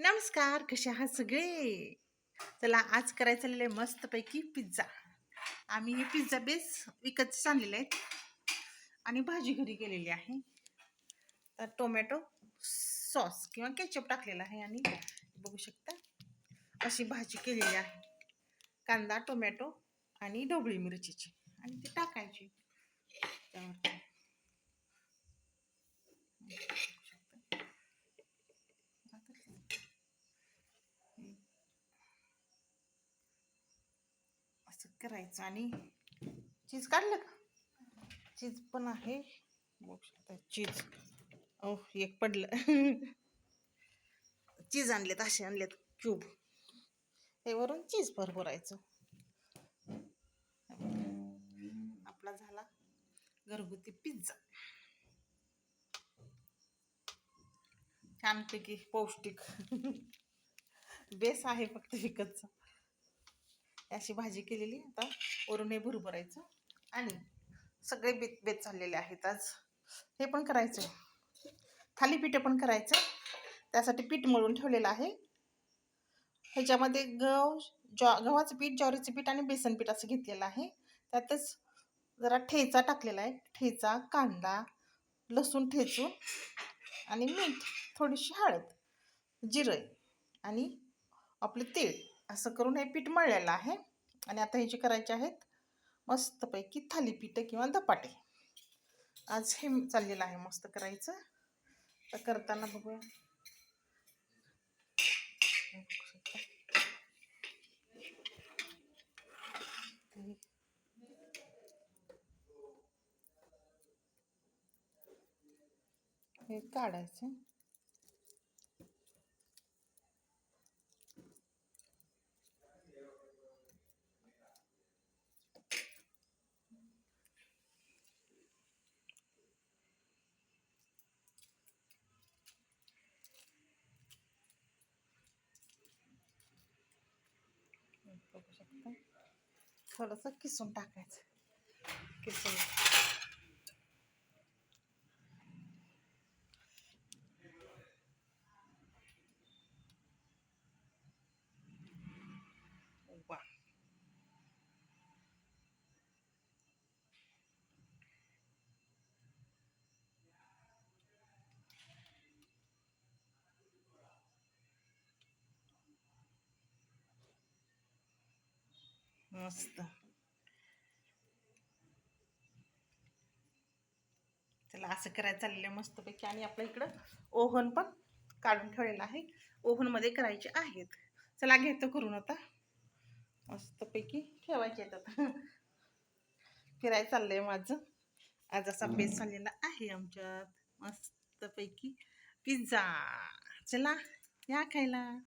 नमस्कार कसे आहात सगळे? चला आज करायचं चाललेलं आहे मस्तपैकी पिझ्झा. आम्ही हे पिझ्झा बेस विकतच आणलेले आहेत आणि भाजी घरी केलेली आहे. तर टोमॅटो सॉस किंवा केचप टाकलेला आहे आणि बघू शकता अशी भाजी केलेली आहे. कांदा टोमॅटो आणि ढोबळी मिरचीची आणि ती टाकायची. त्यावर असं करायचं आणि चीज काढलं का? चीज पण आहे. बघू शकता चीज. ओ एक पडलं. चीज आणलेत असे आणलेत क्यूब. हे वरून चीज भरभरायचं. आपला झाला घरगुती पिझ्झा. छानपैकी पौष्टिक. बेस आहे फक्त विकतचा. अशी भाजी केलेली. आता वरून हे भरभरायचं आणि सगळे बेत बेत चाललेले आहेत आज. हे पण करायचं थालीपीठं पण करायचं त्यासाठी पीठ मळून ठेवलेलं आहे. ह्याच्यामध्ये गव जॉ गव्हाचं पीठ ज्वारीचं पीठ आणि बेसन पीठ असं घेतलेलं आहे. त्यातच जरा ठेचा टाकलेला आहे. ठेचा कांदा लसूण ठेचून आणि मीठ थोडीशी हळद जिरं आणि आपलं तेल असं करून हे पीठ मळलेलं आहे. आणि आता हे जे करायचे आहेत मस्तपैकी थालीपीठं किंवा धपाटे. आज हे चाललेलं आहे मस्त करायचं. तर करताना बघूया. हे काढायचं. बघू शकता. थोडंसं किसून टाकायचं. किसून. मस्त. चला असं करायचं चाललेलं मस्तपैकी. आणि आपल्या इकडं ओव्हन पण काढून ठेवलेलं आहे. ओव्हनमध्ये करायचे आहेत. चला घेतो करून आता. मस्तपैकी ठेवायचे आहेत आता. फिरायचं चाललंय माझं. आज असा बेस चाललेला आहे आमच्यात. मस्तपैकी पिझ्झा. चला या खायला.